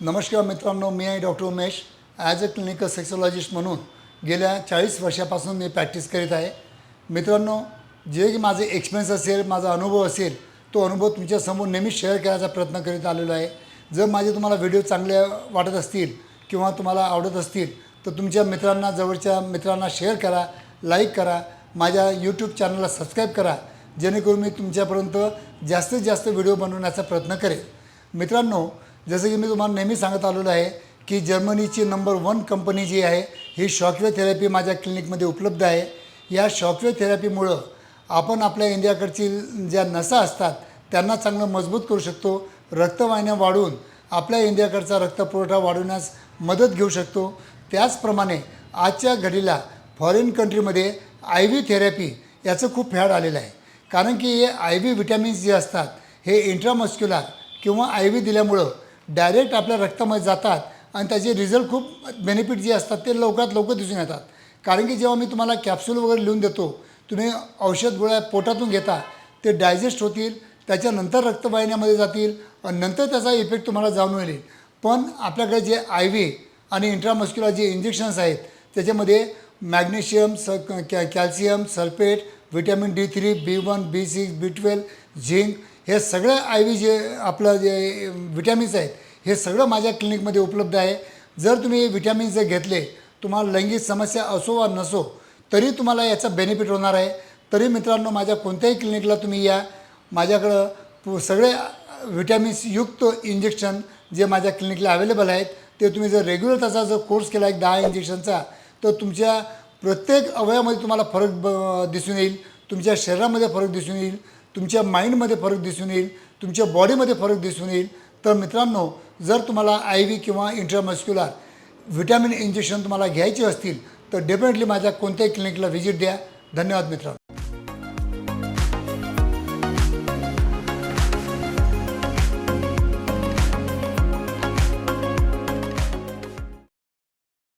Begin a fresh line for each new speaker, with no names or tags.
नमस्कार मित्रांनो मी आहे doctor Umesh. As a clinical sexologist म्हणून गेल्या चाळीस वर्षापासून मी प्रॅक्टिस करीत आहे. मित्रांनो जे की माझे एक्सपिरियन्स असेल माझा अनुभव असेल तो अनुभव तुमच्यासमोर नेहमी शेअर करायचा प्रयत्न करीत आलेलो आहे. जर माझे तुम्हाला व्हिडिओ चांगले वाटत असतील किंवा तुम्हाला आवडत असतील तर तुमच्या मित्रांना जवळच्या मित्रांना शेअर करा लाईक करा माझ्या यूट्यूब चॅनलला सबस्क्राईब करा जेणेकरून मी तुमच्यापर्यंत जास्तीत जास्त व्हिडिओ बनवण्याचा प्रयत्न करेन. मित्रांनो जसं की मी तुम्हाला नेहमी सांगत आलेलो आहे की जर्मनीची नंबर वन कंपनी जी आहे ही शॉकवे थेरपी माझ्या क्लिनिकमध्ये उपलब्ध आहे. या शॉकवे थेरपीमुळं आपण आपल्या इंडियाकडची ज्या नसा असतात त्यांना चांगलं मजबूत करू शकतो. रक्तवाहिन्या वाढवून आपल्या इंडियाकडचा रक्तपुरवठा वाढवण्यास मदत घेऊ शकतो. त्याचप्रमाणे आजच्या घडीला फॉरेन कंट्रीमध्ये आय व्ही थेरपी याचं खूप फॅड आलेलं आहे. कारण की हे आय व्ही विटॅमिन्स जे असतात हे इंट्रामस्क्युलर किंवा आय व्ही दिल्यामुळं डायरेक्ट आपल्या रक्तामध्ये जातात आणि त्याचे रिझल्ट खूप बेनिफिट जे असतात ते लवकरात लवकर दिसून येतात. कारण की जेव्हा मी तुम्हाला कॅप्सूल वगैरे लिहून देतो तुम्ही औषध गोळ्या पोटातून घेता ते डायजेस्ट होतील त्याच्यानंतर रक्तवाहिन्यामध्ये जातील आणि नंतर त्याचा इफेक्ट तुम्हाला जाणून येईल. पण आपल्याकडे जे आय व्ही आणि इंट्रामस्क्युलर जे इंजेक्शन्स आहेत त्याच्यामध्ये मॅग्नेशियम स कॅ calcium sulphate vitamin D three B one B six B twelve zinc हे सगळं आय व्ही जे आपलं जे विटॅमिन्स आहेत हे सगळं माझ्या क्लिनिकमध्ये उपलब्ध आहे. जर तुम्ही हे विटॅमिन्स जर घेतले तुम्हाला लैंगिक समस्या असो वा नसो तरी तुम्हाला याचा बेनिफिट होणार आहे. तरी मित्रांनो माझ्या कोणत्याही क्लिनिकला तुम्ही या. माझ्याकडं सगळे विटॅमिन्स युक्त इंजेक्शन जे माझ्या क्लिनिकला अवेलेबल आहेत ते तुम्ही जर रेग्युलर त्याचा जर कोर्स केला एक दहा इंजेक्शनचा तर तुमच्या प्रत्येक अवयवामध्ये तुम्हाला फरक ब दिसून येईल. तुमच्या शरीरामध्ये फरक दिसून येईल. तुमच्या माइंडमध्ये फरक दिसून येईल तुमच्या बॉडीमध्ये फरक दिसून येईल. तर मित्रांनो जर तुम्हाला आय व्ही किंवा इंट्रामस्क्युलर व्हिटॅमिन इंजेक्शन तुम्हाला घ्यायचे असतील तर डेफिनेटली माझ्या कोणत्याही क्लिनिकला व्हिजिट द्या. धन्यवाद मित्रांनो.